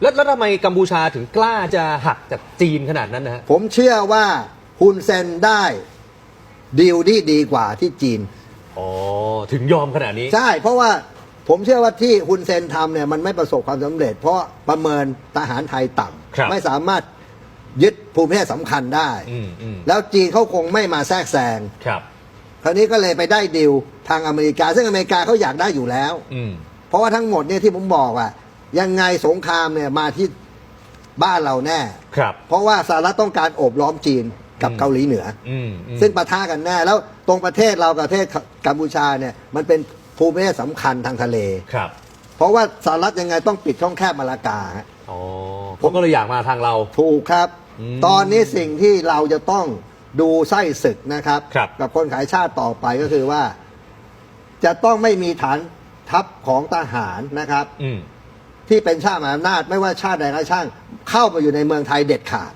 แล้วแล้วทำไมกัมพูชาถึงกล้าจะหักจากจีนขนาดนั้นนะฮะ ผมเชื่อว่าฮุนเซนได้ดีลที่ดีกว่าที่จีน อ๋อ ถึงยอมขนาดนี้ ใช่ เพราะว่าผมเชื่อว่าที่ฮุนเซนทำเนี่ยมันไม่ประสบความสำเร็จ เพราะประเมินทหารไทยต่ครับำไม่สามารถยึดภูมิประเทศสำคัญได้ อืมอืมแล้วจีนเขาคงไม่มาแทรกแซงครับ คราวนี้ก็เลยไปได้ดีลทางอเมริกา ซึ่งอเมริกาเขาอยากได้อยู่แล้ว อืม เพราะว่าทั้งหมดเนี่ยที่ผมบอกอะ ยังไงสงครามเนี่ยมาที่บ้านเราแน่ ครับ เพราะว่าสหรัฐต้องการโอบล้อมจีนกับอืม เกาหลีเหนืออืมอืมซึ่งปะทะกันแน่ แล้วตรงประเทศเรากับประเทศกัมพูชาเนี่ยมันเป็นภูมิประเทศสำคัญทางทะเล ครับ เพราะว่าสหรัฐยังไงต้องปิดช่องแคบมาลากาฮะ อ๋อผมก็เลยอยากมาทางเรา ถูกครับ อืมตอนนี้สิ่งที่เราจะต้องดูไส้ศึกนะครับ ครับ กับคนขายชาติต่อไปก็คือว่า จะต้องไม่มีฐานทัพของทหารนะครับ อืม ที่เป็นชาติมหาอำนาจไม่ว่าชาติใดก็ช่างเข้ามาอยู่ในเมืองไทยเด็ดขาด